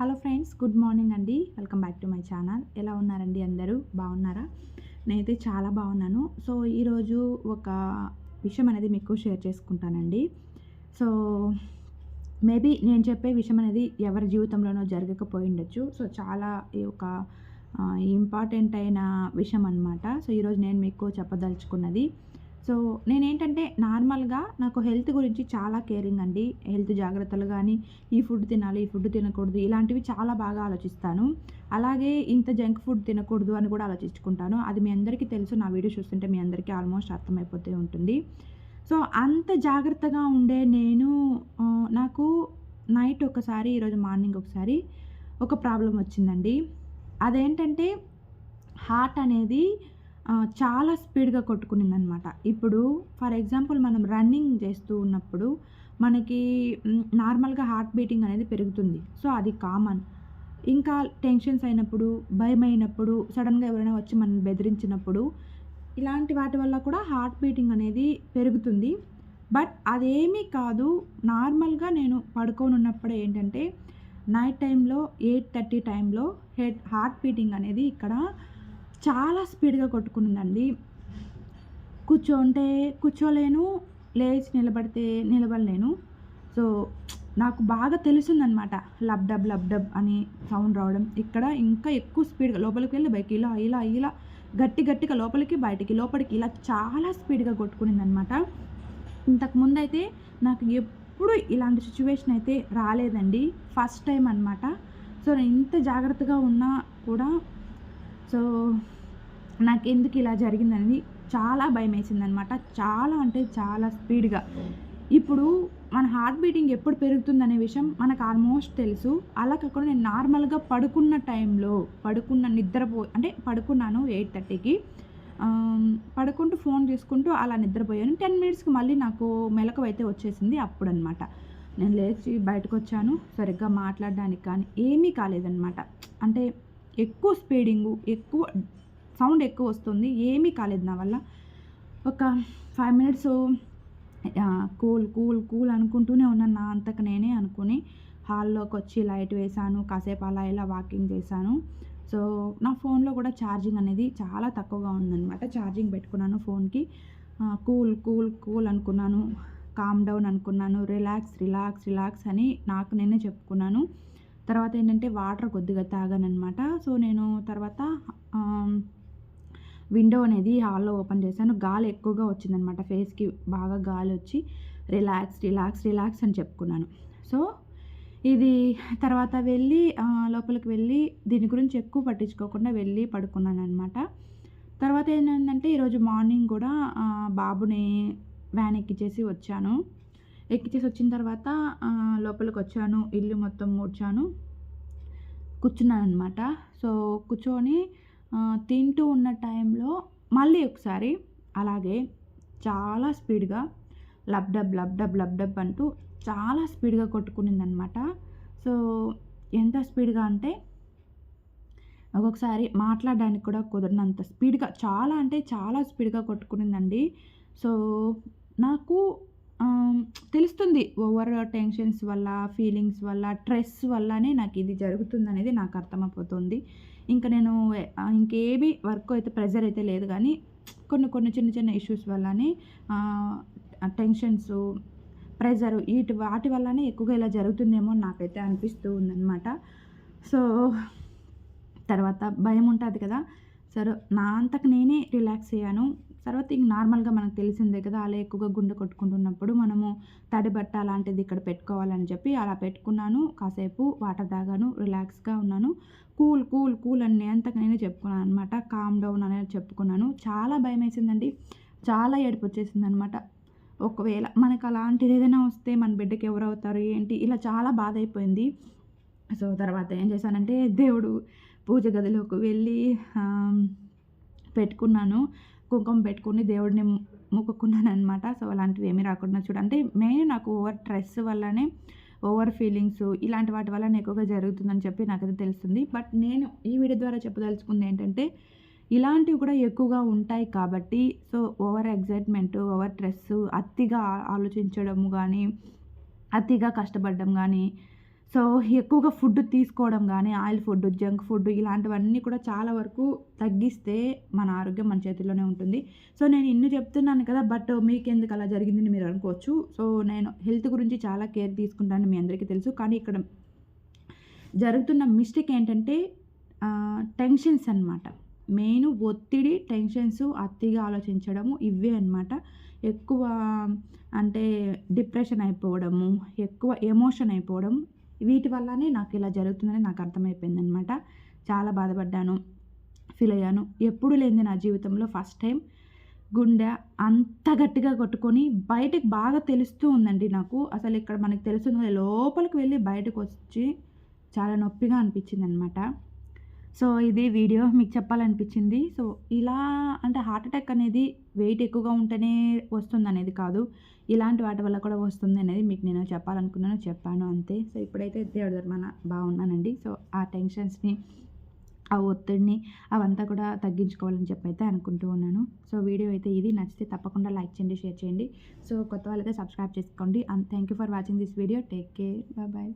Hello friends good morning అండి. Welcome back to my channel. ఎలా ఉన్నారండి అందరూ? బాగున్నారా? నేనైతే చాలా బాగున్నాను. సో ఈరోజు ఒక విషయం అనేది మీకు షేర్ చేసుకుంటానండి. సో మేబీ నేను చెప్పే విషయం అనేది ఎవరి జీవితంలోనో జరగకపోయి ఉండొచ్చు సో చాలా ఈ ఒక ఇంపార్టెంట్ అయిన విషయం అనమాట సో ఈరోజు నేను మీకు చెప్పదలుచుకున్నది సో నేనేంటంటే నార్మల్గా నాకు హెల్త్ గురించి చాలా కేరింగ్ అండి. హెల్త్ జాగ్రత్తలు కానీ ఈ ఫుడ్ తినాలి ఈ ఫుడ్ తినకూడదు ఇలాంటివి చాలా బాగా ఆలోచిస్తాను. అలాగే ఇంత జంక్ ఫుడ్ తినకూడదు అని కూడా ఆలోచించుకుంటాను. అది మీ అందరికీ తెలుసు. నా వీడియో చూస్తుంటే మీ అందరికీ ఆల్మోస్ట్ అర్థమైపోతూ ఉంటుంది. సో అంత జాగ్రత్తగా ఉండే నేను నాకు నైట్ ఒకసారి ఈరోజు మార్నింగ్ ఒకసారి ఒక ప్రాబ్లం వచ్చిందండి. అదేంటంటే హార్ట్ అనేది చాలా స్పీడ్గా కొట్టుకునింది అనమాట ఇప్పుడు ఫర్ ఎగ్జాంపుల్ మనం రన్నింగ్ చేస్తూ ఉన్నప్పుడు మనకి నార్మల్గా హార్ట్ బీటింగ్ అనేది పెరుగుతుంది. సో అది కామన్. ఇంకా టెన్షన్స్ అయినప్పుడు భయం అయినప్పుడు సడన్గా ఎవరైనా వచ్చి మనం బెదిరించినప్పుడు ఇలాంటి వాటి వల్ల కూడా హార్ట్ బీటింగ్ అనేది పెరుగుతుంది. బట్ అదేమీ కాదు. నార్మల్గా నేను పడుకొని ఏంటంటే నైట్ టైంలో ఎయిట్ థర్టీ టైంలో హెడ్ హార్ట్ బీటింగ్ అనేది ఇక్కడ చాలా స్పీడ్గా కొట్టుకునిందండి. కూర్చోంటే కూర్చోలేను లేచి నిలబడితే నిలబడలేను. సో నాకు బాగా తెలుసుందనమాట. లబ్ డబ్ లబ్ డబ్ అని సౌండ్ రావడం. ఇక్కడ ఇంకా ఎక్కువ స్పీడ్గా లోపలికి వెళ్ళి బైక్ ఇలా ఇలా ఇలా గట్టి గట్టిగా లోపలికి బయటికి లోపలికి ఇలా చాలా స్పీడ్గా కొట్టుకునిందనమాట. ఇంతకుముందు అయితే నాకు ఎప్పుడు ఇలాంటి సిచ్యువేషన్ అయితే రాలేదండి. ఫస్ట్ టైం అనమాట సో నేను ఇంత జాగ్రత్తగా ఉన్నా కూడా సో నాకు ఎందుకు ఇలా జరిగిందని చాలా భయం వేసింది అనమాట చాలా అంటే చాలా స్పీడ్గా. ఇప్పుడు మన హార్ట్ బీటింగ్ ఎప్పుడు పెరుగుతుందనే విషయం మనకు ఆల్మోస్ట్ తెలుసు. అలా కాకుండా నేను నార్మల్గా పడుకున్న టైంలో పడుకున్న నిద్రపో అంటే పడుకున్నాను ఎయిట్ థర్టీకి. పడుకుంటూ ఫోన్ చేసుకుంటూ అలా నిద్రపోయాను. టెన్ మినిట్స్కి మళ్ళీ నాకు మెలకువ అయితే వచ్చేసింది అప్పుడు అనమాట నేను లేచి బయటకు వచ్చాను సరిగ్గా మాట్లాడడానికి కానీ ఏమీ కాలేదన్నమాట. అంటే ఎక్కువ స్పీడింగు ఎక్కువ సౌండ్ ఎక్కువ వస్తుంది ఏమీ కాలేదు నా వల్ల. ఒక five minutes cool cool cool అనుకుంటూనే ఉన్నాను నా అంతకు నేనే అనుకుని హాల్లోకి వచ్చి లైట్ వేశాను కాసేపు అలా ఇలా వాకింగ్ చేశాను. సో నా ఫోన్లో కూడా ఛార్జింగ్ అనేది చాలా తక్కువగా ఉందన్నమాట. ఛార్జింగ్ పెట్టుకున్నాను ఫోన్కి. కూల్ కూల్ కూల్ అనుకున్నాను కామ్ డౌన్ అనుకున్నాను రిలాక్స్ రిలాక్స్ రిలాక్స్ అని నాకు నేనే చెప్పుకున్నాను. తర్వాత ఏంటంటే వాటర్ కొద్దిగా తాగానమాట సో నేను తర్వాత విండో అనేది హాల్లో ఓపెన్ చేశాను. గాలి ఎక్కువగా వచ్చిందనమాట ఫేస్కి బాగా గాలి వచ్చి రిలాక్స్ రిలాక్స్ రిలాక్స్ అని చెప్పుకున్నాను. సో ఇది తర్వాత వెళ్ళి లోపలికి వెళ్ళి దీని గురించి ఎక్కువ పట్టించుకోకుండా వెళ్ళి పడుకున్నాను అనమాట తర్వాత ఏంటంటే ఈరోజు మార్నింగ్ కూడా బాబుని వ్యాన్ ఎక్కించేసి వచ్చాను. ఎక్కించేసి వచ్చిన తర్వాత లోపలికి వచ్చాను ఇల్లు మొత్తం మూడ్చాను. కూర్చున్నాను అనమాట సో కూర్చొని తింటూ ఉన్న టైంలో మళ్ళీ ఒకసారి అలాగే చాలా స్పీడ్గా lub dub lub dub lub dub అంటూ చాలా స్పీడ్గా కొట్టుకునిందనమాట సో ఎంత స్పీడ్గా అంటే ఒక్కొక్కసారి మాట్లాడడానికి కూడా కుదరనంత స్పీడ్గా చాలా అంటే చాలా స్పీడ్గా కొట్టుకునిందండి. సో నాకు తెలుస్తుంది ఓవర్ టెన్షన్స్ వల్ల ఫీలింగ్స్ వల్ల స్ట్రెస్ వల్లనే నాకు ఇది జరుగుతుంది అనేది నాకు అర్థమైపోతుంది. ఇంకా నేను ఇంకేమీ వర్క్ అయితే ప్రెజర్ అయితే లేదు కానీ కొన్ని కొన్ని చిన్న చిన్న ఇష్యూస్ వల్లనే టెన్షన్స్ ప్రెజర్ వీటి వాటి వల్లనే ఎక్కువగా ఇలా జరుగుతుందేమో నాకైతే అనిపిస్తూ ఉందన్నమాట. సో తర్వాత భయం ఉంటుంది కదా. సరే నా అంతకు నేనే రిలాక్స్ అయ్యాను. తర్వాత ఇంక నార్మల్గా మనకు తెలిసిందే కదా అలా ఎక్కువగా గుండె కొట్టుకుంటున్నప్పుడు మనము తడి బట్ట అలాంటిది ఇక్కడ పెట్టుకోవాలని చెప్పి అలా పెట్టుకున్నాను. కాసేపు వాటర్ తాగాను రిలాక్స్గా ఉన్నాను. కూల్ కూల్ కూల్ అని అంతకు నేనే చెప్పుకున్నాను అనమాట కామ్ డౌన్ అనేది చెప్పుకున్నాను. చాలా భయం వేసిందండి చాలా ఏడుపు వచ్చేసింది అనమాట ఒకవేళ మనకు అలాంటిది ఏదైనా వస్తే మన బిడ్డకి ఎవరు అవుతారు ఏంటి ఇలా చాలా బాధ అయిపోయింది. సో తర్వాత ఏం చేశానంటే దేవుడు పూజ గదిలోకి వెళ్ళి పెట్టుకున్నాను. కుంకుమ పెట్టుకుని దేవుడిని మొక్కుకున్నాను అనమాట సో అలాంటివి ఏమీ రాకుండా చూడ. అంటే మెయిన్ నాకు ఓవర్ స్ట్రెస్ వల్లనే ఓవర్ ఫీలింగ్స్ ఇలాంటి వాటి వల్ల ఎక్కువగా జరుగుతుందని చెప్పి నాకైతే తెలుస్తుంది. బట్ నేను ఈ వీడియో ద్వారా చెప్పదలుచుకుంది ఏంటంటే ఇలాంటివి కూడా ఎక్కువగా ఉంటాయి కాబట్టి so over excitement over stress అతిగా ఆలోచించడం కానీ అతిగా కష్టపడడం కానీ సో ఎక్కువగా ఫుడ్ తీసుకోవడం కానీ ఆయిల్ ఫుడ్ జంక్ ఫుడ్ ఇలాంటివన్నీ కూడా చాలా వరకు తగ్గిస్తే మన ఆరోగ్యం మన చేతిలోనే ఉంటుంది. సో నేను ఇన్ని చెప్తున్నాను కదా బట్ మీకెందుకు అలా జరిగిందని మీరు అనుకోవచ్చు. సో నేను హెల్త్ గురించి చాలా కేర్ తీసుకుంటాను మీ అందరికీ తెలుసు. కానీ ఇక్కడ జరుగుతున్న మిస్టేక్ ఏంటంటే టెన్షన్స్ అనమాట మెయిన్ ఒత్తిడి టెన్షన్స్ అతిగా ఆలోచించడము ఇవే అనమాట ఎక్కువ అంటే డిప్రెషన్ అయిపోవడము ఎక్కువ ఎమోషన్ అయిపోవడం వీటి వల్లనే నాకు ఇలా జరుగుతుందని నాకు అర్థమైపోయింది అనమాట చాలా బాధపడ్డాను ఫీల్ అయ్యాను. ఎప్పుడు లేనిది నా జీవితంలో ఫస్ట్ టైం. గుండె అంత గట్టిగా కొట్టుకొని బయటకు బాగా తెలుస్తూ ఉందండి నాకు. అసలు ఇక్కడ మనకు తెలుస్తుంది లోపలికి వెళ్ళి బయటకు వచ్చి చాలా నొప్పిగా అనిపించింది అనమాట సో ఇది వీడియో మీకు చెప్పాలనిపించింది. సో ఇలా అంటే హార్ట్ అటాక్ అనేది వెయిట్ ఎక్కువగా ఉంటేనే వస్తుంది అనేది కాదు. ఇలాంటి వాటి వల్ల కూడా వస్తుంది అనేది మీకు నేను చెప్పాలనుకున్నాను చెప్పాను అంతే. సో ఇప్పుడైతే దేవుడి ధర్మాన బాగున్నానండి. సో ఆ టెన్షన్స్ని ఆ ఒత్తిడిని అవంతా కూడా తగ్గించుకోవాలని చెప్పి అయితే అనుకుంటూ ఉన్నాను. సో వీడియో అయితే ఇది. నచ్చితే తప్పకుండా లైక్ చేయండి షేర్ చేయండి. సో కొత్త వాళ్ళైతే సబ్స్క్రైబ్ చేసుకోండి. And thank you for watching this video. Take care. Bye.